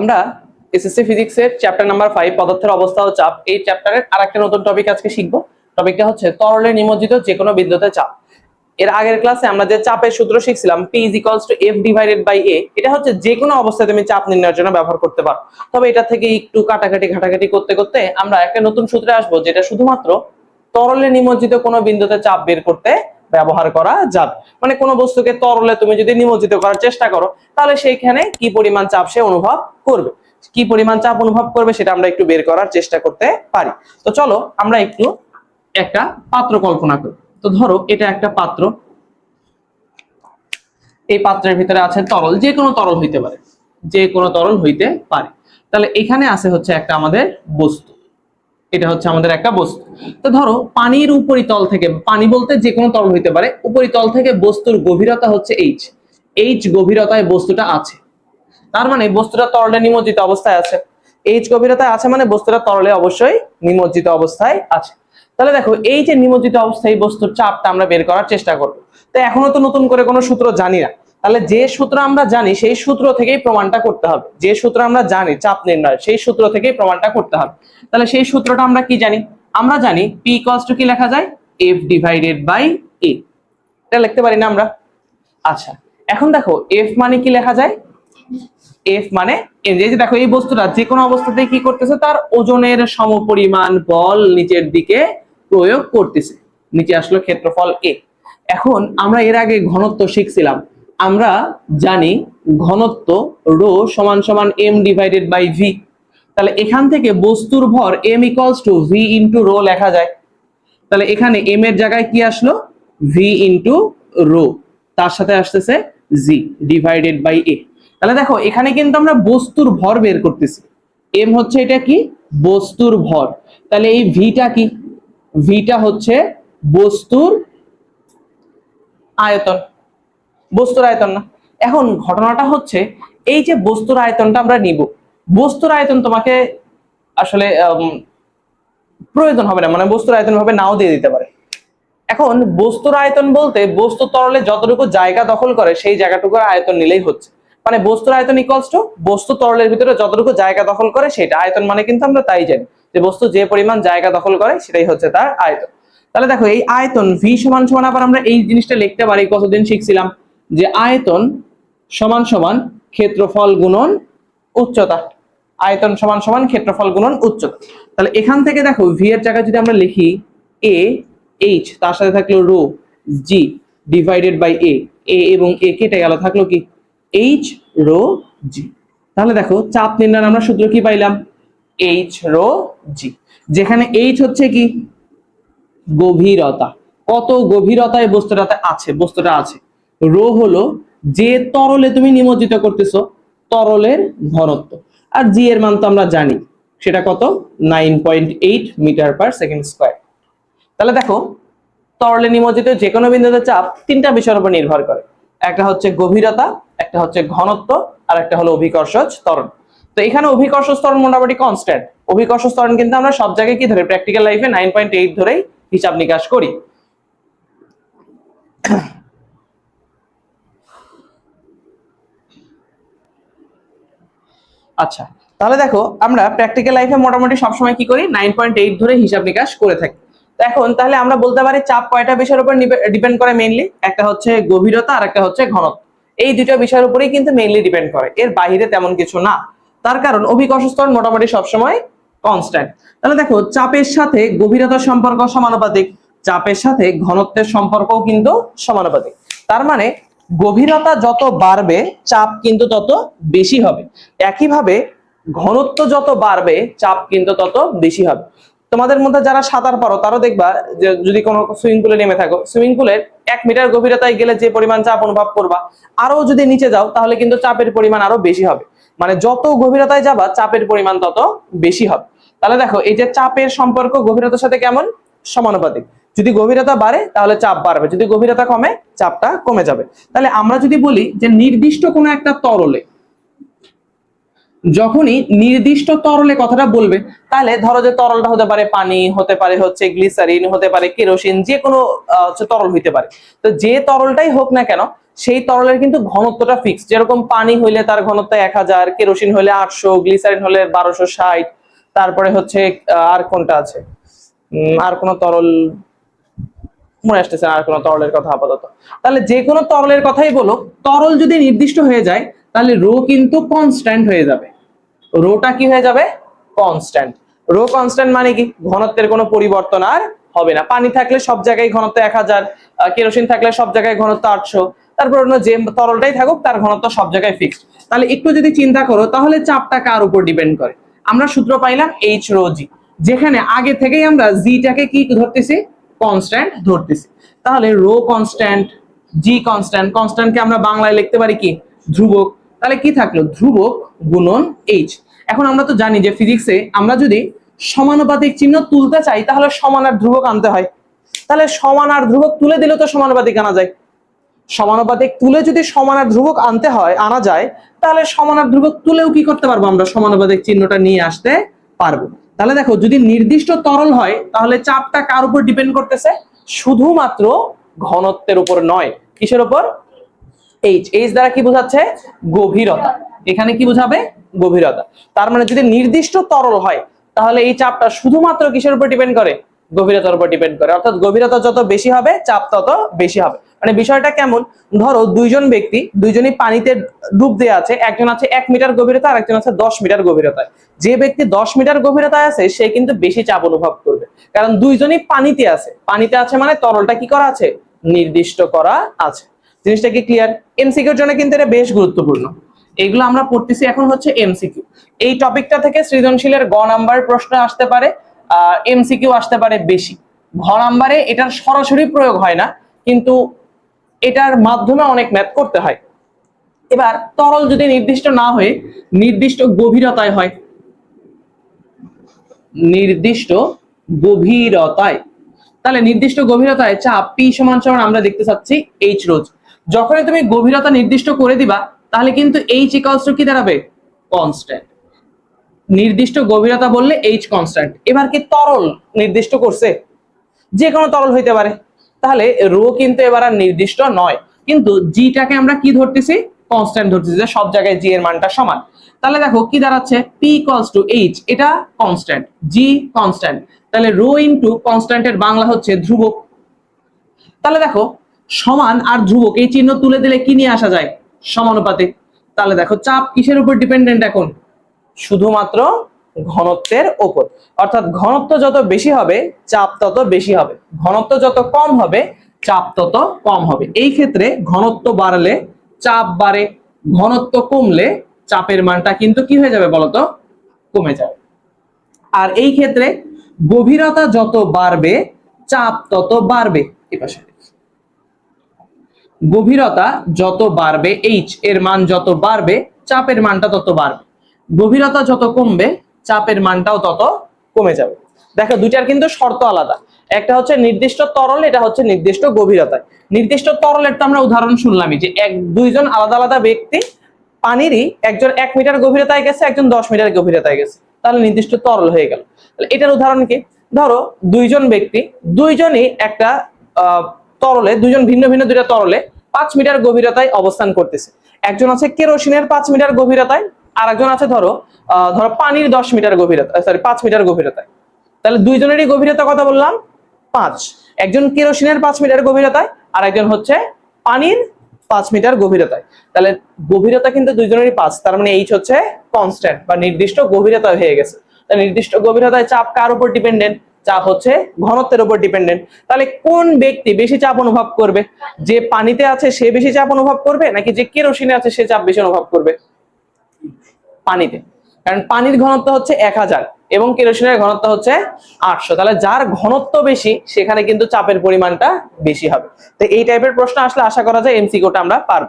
আমরা এসএসসি ফিজিক্সের chapter number five পদার্থের অবস্থা ও চাপ, এই চ্যাপ্টারের আরেকটা নতুন টপিক আজকে শিখব। টপিকটা হচ্ছে তরলে নিমজ্জিত যে কোনো বিন্দুতে চাপ। এর আগের ক্লাসে আমরা যে চাপের সূত্র শিখছিলাম P is equals to F divided by A এটা হচ্ছে যে কোনো অবস্থায় তুমি চাপ নির্ণয়ের জন্য ব্যবহার করতে পারো। তবে এটা থেকে একটু কাটাকাটি, ঘাটাঘাটি করতে করতে আমরা একটা নতুন সূত্রে আসব, যেটা শুধুমাত্র তরলে নিমজ্জিত কোনো বিন্দুতে চাপ বের করতে ব্যবহার করা যাবে মানে কোনো বস্তুকে তরলে তুমি যদি নিমজ্জিত করার চেষ্টা করো, তাহলে সেইখানে কি পরিমাণ চাপ সে অনুভব করবে? কি পরিমাণ চাপ অনুভব করবে সেটা আমরা একটু বের করার চেষ্টা করতে পারি। তো চলো আমরা একটু একটা পাত্র কল্পনা করি। তো ধরো এটা একটা পাত্র। এই পাত্রের ভিতরে আছে তরল, যে কোনো তরল হইতে পারে। যে কোনো তরল হইতে পারে। তাহলে এখানে আছে হচ্ছে একটা আমাদের বস্তু। এটা হচ্ছে আমাদের একটা বস্তু। তো ধরো, পানির উপরিতল থেকে, পানি বলতে যে কোনো তরল হইতে পারে, উপরিতল থেকে বস্তুর গভীরতা হচ্ছে এইচ এইচ গভীরতায় বস্তুটা আছে। তার মানে বস্তুটা তরলে নিমজ্জিত অবস্থায় আছে। এইচ গভীরতায় আছে মানে বস্তুটা তরলে অবশ্যই নিমজ্জিত অবস্থায় আছে। তাহলে দেখো, এই যে নিমজ্জিত অবস্থায় বস্তুর চাপটা আমরা বের করার চেষ্টা করব। তো এখনও তো নতুন করে কোনো সূত্র জানি না। তাহলে যে সূত্র আমরা জানি, সেই সূত্র থেকেই প্রমাণটা করতে হবে। যে সূত্র আমরা জানি, চাপ নির্ণয়, সেই সূত্র থেকেই প্রমাণটা করতে হবে। তাহলে সেই সূত্রটা আমরা কি জানি? আমরা জানি পি ইকুয়ালস টু কি লেখা যায়? এফ ডিভাইডেড বাই এ এটা লিখতে পারি না আমরা? আচ্ছা এখন দেখো এফ মানে কি লেখা যায়? এফ মানে এই যে দেখো, এই বস্তুটা যে কোনো অবস্থাতে কি করতেছে? তার ওজনের সমপরিমাণ বল নিচের দিকে প্রয়োগ করতেছে। নিচে আসলো ক্ষেত্রফল এ এখন আমরা এর আগে ঘনত্ব শিখছিলাম। আমরা জানি ঘনত্ব রো সমান সমান এম ডিভাইডেড বাই ভি তাহলে এখান থেকে বস্তুর ভর M equals to V into rho লেখা যায়। তাহলে এখানে এম এর জায়গায় কি আসলো? ভি ইন্টু রো তার সাথে আসতেছে জি ডিভাইডেড বাই এ তাহলে দেখো, এখানে কিন্তু আমরা বস্তুর ভর বের করতেছি। এম হচ্ছে এটা কি? বস্তুর ভর। তাহলে এই ভিটা কি? ভিটা হচ্ছে বস্তুর আয়তন। বস্তুর আয়তন না। এখন ঘটনাটা হচ্ছে, এই যে বস্তুর আয়তনটা আমরা নিব, বস্তুর আয়তন তোমাকে আসলে প্রয়োজন হবে না মানে বস্তুর আয়তন ভাবে নাও দিয়ে দিতে পারে। এখন বস্তুর আয়তন বলতে, বস্তু তরলে যতটুকু জায়গা দখল করে, সেই জায়গাটুকুর আয়তন নিলেই হচ্ছে। মানে বস্তুর আয়তন ইকুয়ালস টু বস্তু তরলের ভিতরে যতটুকু জায়গা দখল করে, সেটা আয়তন মানে কিন্তু আমরা তাই জানি। যে বস্তু যে পরিমাণ জায়গা দখল করে, সেটাই হচ্ছে তার আয়তন। তাহলে দেখো, এই আয়তন ভি সমান সমান আবার আমরা এই জিনিসটা লিখতে পারি, কতদিন শিখছিলাম? যে আয়তন সমান সমান ক্ষেত্রফল গুণন উচ্চতা। আয়তন সমান সমান ক্ষেত্রফল গুণন উচ্চতা। তাহলে এখান থেকে দেখো ভি এর জায়গায় যদি আমরা লিখি এ এইচ তার সাথে থাকল rho g divided by A A এবং এ কেটে গেল, থাকল কি এইচ রো জি তাহলে দেখো চাপ নির্ণয় আমরা সূত্র কি পাইলাম? এইচ রো জি যেখানে এইচ হচ্ছে কি? গভীরতা। কত গভীরতায় বস্তুটাতে আছে, বস্তুটা আছে। রো হলো যে তরলে তুমি নিমজ্জিত করতেছো, তরলের ঘনত্ব। আর জি এর মান তো আমরা জানি, সেটা কত? Nine point eight metre per second square. তাহলে দেখো, তরলে নিমজ্জিত যে কোনো বিন্দুতে চাপ তিনটা বিষয়ের উপর নির্ভর করে। একটা হচ্ছে গভীরতা, একটা হচ্ছে ঘনত্ব, আর একটা হলো অভিকর্ষজ ত্বরণ। তো এখানে অভিকর্ষজ ত্বরণ মোটামুটি কনস্ট্যান্ট অভিকর্ষজ ত্বরণ কিন্তু আমরা সব জায়গায় কি ধরি প্র্যাকটিক্যাল লাইফে নাইন পয়েন্ট এইট ধরেই হিসাব নিকাশ করি। আচ্ছা তাহলে দেখো আমরা প্র্যাকটিক্যাল লাইফে মোটামুটি সবসময় কি করি? নাইন পয়েন্ট এইট ধরে হিসাব নিকাশ করে থাকি। তো এখন তাহলে আমরা বলতে পারি চাপ কয়টা বিষয়ের উপর ডিপেন্ড করে মেইনলি একটা হচ্ছে গভীরতা আর একটা হচ্ছে ঘনত্ব। এই দুটো বিষয়ের উপরেই কিন্তু মেইনলি ডিপেন্ড করে। এর বাইরে তেমন কিছু না। তার কারণ অভিকর্ষ স্তর মোটামুটি সবসময় কনস্ট্যান্ট তাহলে দেখো, চাপের সাথে গভীরতার সম্পর্ক সমানুপাতিক, চাপের সাথে ঘনত্বের সম্পর্কও কিন্তু সমানুপাতিক। তার মানে গভীরতা যত বাড়বে, চাপ কিন্তু তত বেশি হবে। একইভাবে ঘনত্ব যত বাড়বে, চাপ কিন্তু তত বেশি হবে। তোমাদের মধ্যে যারা সাঁতার পারো, তারও দেখবা যে যদি কোনো সুইমিং পুলে নেমে থাকো সুইমিং পুলের এক মিটার গভীরতায় গেলে যে পরিমাণ চাপ অনুভব করবা আরও যদি নিচে যাও, তাহলে কিন্তু চাপের পরিমাণ আরও বেশি হবে। মানে যত গভীরতায় যাবা, চাপের পরিমাণ তত বেশি হবে। তাহলে দেখো, এই যে চাপের সম্পর্ক গভীরতার সাথে কেমন? সমানুপাতিক। যদি গভীরতা বাড়ে, তাহলে চাপ বাড়বে। যদি গভীরতা কমে, চাপটা কমে যাবে। তাহলে আমরা যদি বলি যে নির্দিষ্ট কোনো একটা তরলে, যখনই নির্দিষ্ট তরলে কথাটা বলবে, তাহলে ধরো যে তরলটা হতে পারে পানি, হতে পারে হচ্ছে গ্লিসারিন, হতে পারে কেরোসিন, যে কোনো তরল হইতে পারে। তো যে তরলটাই হোক না কেন, সেই তরলের কিন্তু ঘনত্বটা ফিক্স যেরকম পানি হইলে তার ঘনত্ব এক হাজার, কেরোসিন হলে আটশো, গ্লিসারিন হলে বারোশো ষাট, তারপরে হচ্ছে আর কোনটা আছে? আর কোন তরল মনে আসতেছে আর কোন তরলের কথা আপাতত। তাহলে যে কোনো তরলের কথাই বলো তরল যদি নির্দিষ্ট হয়ে যায়, তাহলে রো কিন্তু কনস্ট্যান্ট হয়ে যাবে। রোটা কি হয়ে যাবে? কনস্ট্যান্ট রো কনস্ট্যান্ট মানে কি? ঘনত্বের কোনো পরিবর্তন আর হবে না। পানি থাকলে সব জায়গায় ঘনত্ব এক হাজার কেরোসিন থাকলে সব জায়গায় ঘনত্ব আটশো। তারপর অন্য যে তরলটাই থাকুক, তার ঘনত্ব সব জায়গায় ফিক্সড তাহলে একটু যদি চিন্তা করো, তাহলে চাপটা কার উপর ডিপেন্ড করে? আমরা সূত্র পাইলাম এইচ রো জি যেখানে আগে থেকেই আমরা জিটাকে কি ধরতেছি? কনস্ট্যান্ট ধরতেছি। তাহলে রো কনস্ট্যান্ট জি কনস্ট্যান্ট কনস্ট্যান্টকে আমরা বাংলায় লিখতে পারি কি? ধ্রুবক। তাহলে কি থাকল? ধ্রুবক গুণন এইচ এখন আমরা তো জানি যে ফিজিক্সে আমরা যদি সমানুপাতিক চিহ্ন তুলতে চাই, তাহলে সমান আর ধ্রুবক আনতে হয়। তাহলে সমান আর ধ্রুবক তুলে দিলে তো সমানুপাতিক আনা যায়। সমানুপাতিক তুলে যদি সমান আর ধ্রুবক আনতে হয়, আনা যায়, তাহলে সমান আর ধ্রুবক তুলেও কি করতে পারব আমরা? সমানুপাতিক চিহ্নটা নিয়ে আসতে পারব। তাহলে দেখো, যদি নির্দিষ্ট তরল হয়, তাহলে চাপটা কার উপর ডিপেন্ড করতেছে? শুধুমাত্র ঘনত্বের উপর নয়। কিসের উপর? এইচ এইচ দ্বারা কি বোঝাচ্ছে? গভীরতা। এখানে কি বোঝাবে? গভীরতা। তার মানে যদি নির্দিষ্ট তরল হয়, তাহলে এই চাপটা শুধুমাত্র কিসের উপর ডিপেন্ড করে? গভীরতার উপর ডিপেন্ড করে। অর্থাৎ গভীরতা যত বেশি হবে, চাপ তত বেশি হবে। মানে বিষয়টা কেমন? ধরো দুইজন ব্যক্তি, দুইজনই পানিতে ডুব দিয়ে আছে, একজন আছে এক মিটার গভীরতা আর একজন আছে দশ মিটার গভীরতায়। যে ব্যক্তি দশ মিটার গভীরতায় আছে, সে কিন্তু বেশি চাপ অনুভব করবে। কারণ দুইজনই পানিতে আছে। পানিতে আছে মানে তরলটা কি করা আছে? নির্দিষ্ট করা আছে। জিনিসটা কি ক্লিয়ার এমসিকিউর জন্য কিন্তু এটা বেশ গুরুত্বপূর্ণ। এগুলো আমরা পড়তেছি এখন হচ্ছে এমসিকিউ এই টপিকটা থেকে সৃজনশীলের গ নাম্বার প্রশ্ন আসতে পারে এমসিকিউ আসতে পারে বেশি। ঘ নাম্বারে এটার সরাসরি প্রয়োগ হয় না, কিন্তু এটার মাধ্যমে অনেক ম্যাথ করতে হয়। এবার তরল যদি নির্দিষ্ট না হয়ে নির্দিষ্ট গভীরতায় হয়, নির্দিষ্ট গভীরতায়, তাহলে নির্দিষ্ট গভীরতায় চাপ পি সমান সমান আমরা দেখতে চাচ্ছি এইচ রোজ যখনই তুমি গভীরতা নির্দিষ্ট করে দিবা, তাহলে কিন্তু এইচ ইকালস কি দাঁড়াবে? কনস্ট্যান্ট নির্দিষ্ট গভীরতা বললে এইচ কনস্ট্যান্ট এবার কি তরল নির্দিষ্ট করছে? যে কোনো তরল হইতে পারে। তাহলে রো কিন্তু এবার আর নির্দিষ্ট নয়। কিন্তু জিটাকে আমরা কি ধরতেছি? কনস্ট্যান্ট ধরতেছি, যে সব জায়গায় জি এর মানটা সমান। তাহলে দেখো কি দাঁড়াচ্ছে? পি ইকুয়ালস টু এইচ এটা কনস্ট্যান্ট জি কনস্ট্যান্ট তাহলে রো ইনটু কনস্ট্যান্টের বাংলা হচ্ছে ধ্রুবক। তাহলে দেখো, সমান আর ধ্রুবক, এই চিহ্ন তুলে দিলে কি নিয়ে আসা যায়? সমানুপাতিক। তাহলে দেখো, চাপ কিসের উপর ডিপেন্ডেন্ট এখন? শুধুমাত্র ঘনত্বের ওপর। অর্থাৎ ঘনত্ব যত বেশি হবে, চাপ তত বেশি হবে। ঘনত্ব যত কম হবে, চাপ তত কম হবে। এই ক্ষেত্রে ঘনত্ব বাড়লে, চাপ বাড়ে, ঘনত্ব কমলে চাপের মানটা কিন্তু কি হয়ে যাবে বলতো? কমে যাবে। আর এই ক্ষেত্রে গভীরতা যত বাড়বে, চাপ তত বাড়বে। এই পাশে। গভীরতা যত বাড়বে, এইচ এর মান যত বাড়বে, চাপের মানটা তত বাড়বে। গভীরতা যত কমবে চাপের মানটাও তত কমে যাবে। দেখো, দুইটার কিন্তু শর্ত আলাদা। একটা হচ্ছে নির্দিষ্ট তরল, এটা হচ্ছে নির্দিষ্ট গভীরতায় নির্দিষ্ট তরলের তো আমরা উদাহরণ শুনলামই যে এক, দুইজন আলাদা আলাদা ব্যক্তি, পানিরই একজন এক মিটার গভীরতায় গেছে, একজন দশ মিটার গভীরতায় গেছে। তাহলে নির্দিষ্ট তরল হয়ে গেল। তাহলে এটার উদাহরণ কি? ধরো, দুইজন ব্যক্তি, দুইজনই একটা তরলে, দুইজন ভিন্ন ভিন্ন দুইটা তরলে পাঁচ মিটার গভীরতায় অবস্থান করতেছে। একজন আছে কেরোসিনের পাঁচ মিটার গভীরতায় আর একজন আছে, ধরো ধরো পানির দশ মিটার গভীরতা সরি পাঁচ মিটার গভীরতায়। তাহলে দুইজনেরই গভীরতা কথা বললাম, পাঁচ। একজন কেরোসিনের পাঁচ মিটার গভীরতায় আর একজন হচ্ছে পানির পাঁচ মিটার গভীরতায়। তাহলে গভীরতা কিন্তু দুইজনেরই পাঁচ, তার মানে এইচ হচ্ছে কনস্ট্যান্ট বা নির্দিষ্ট গভীরতা হয়ে গেছে। তাহলে নির্দিষ্ট গভীরতায় চাপ কার উপর ডিপেন্ডেন্ট চাপ হচ্ছে ঘনত্বের উপর ডিপেন্ডেন্ট তাহলে কোন ব্যক্তি বেশি চাপ অনুভব করবে? যে পানিতে আছে সে বেশি চাপ অনুভব করবে, নাকি যে কেরোসিনে আছে সে চাপ বেশি অনুভব করবে? পানিতে। কারণ পানির ঘনত্ব হচ্ছে এক হাজার এবং কেরোসিনের ঘনত্ব হচ্ছে আটশো। তাহলে যার ঘনত্ব বেশি, সেখানে কিন্তু চাপের পরিমাণটা বেশি হবে। তো এই টাইপের প্রশ্ন আসলে আশা করা যায় এমসি এমসিকিউটা আমরা পারব।